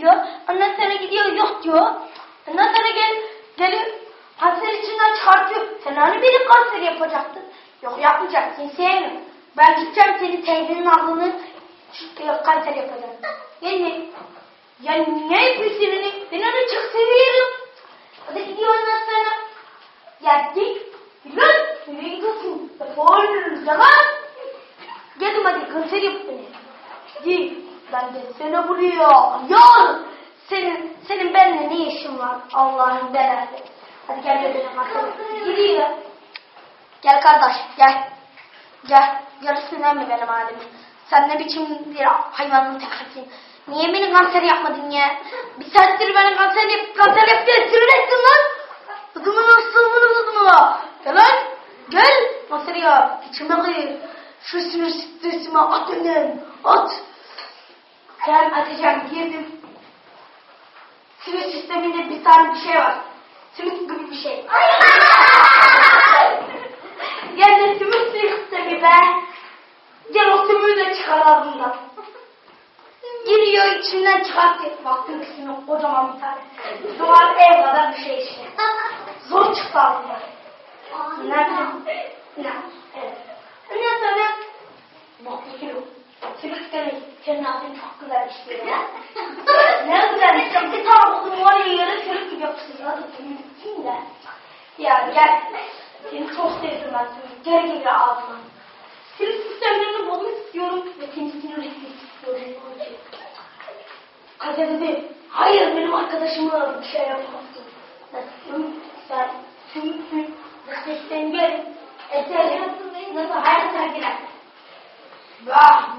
diyor. Ondan sonra gidiyor yok diyor. Ondan sonra gel, gelip kanser içinden çıkartıyor. Sen hani benim kanser yapacaktın? Yok yapmayacaksın sevmiyorum. Ben gideceğim senin teyzenin aklını e, kanser yapacağım. Yani, yani ne yapıyorsun hani? Ben onu çok seviyorum. O da gidiyor ondan sonra geldik. Lan nereye gidiyorsun? Defol zaman. Geldim hadi kanser yap beni. Git. Lan gelsene buraya. Yar. Senin, senin benimle ne işin var? Allah'ın belası. Hadi gel benim kanser. Gidiyor. Gel kardeş gel. Gel. Yarısından mı benim halim? Sen ne biçim bir hayvanın tekisin? Niye beni kanser yapmadın ya? Bir saattir beni kanser yap, kanser yap diye sinir ettin lan. Kızımın hastalığını buldum Gel lan. Gel. Kanser yap. İçime kıyır. Şu sinir stresimi at önden. At. Gel atacağım. Girdim. Sinir sisteminde bir tane bir şey var. Simit gibi bir şey. Yani simit sistemi be. Gel o sümüğü de çıkar ağzından. Giriyor içinden çıkartıyor. Baktım ki sümük kocaman bir tane. Duvar ev kadar bir şey işte. Zor çıktı ağzından. Ne bileyim. Ne? Evet. Ondan sonra baktı kilo. Demek senin ağzın çok güzel işliyor ya. ne güzel işte. Bir tane okudum var ya yarı sürük gibi yapmışsın. Hadi kim de? Ya gel. Seni çok sevdim ben seni. Gel gel ağzıma. Sinir sistemlerini bozmak istiyorum ve seni sinir etmek istiyorum. Kader dedi, hayır benim arkadaşıma bir şey yapamazsın. Nasıl sen, çünkü sesten gel, eterim, nasıl hayat sergiler. Vah!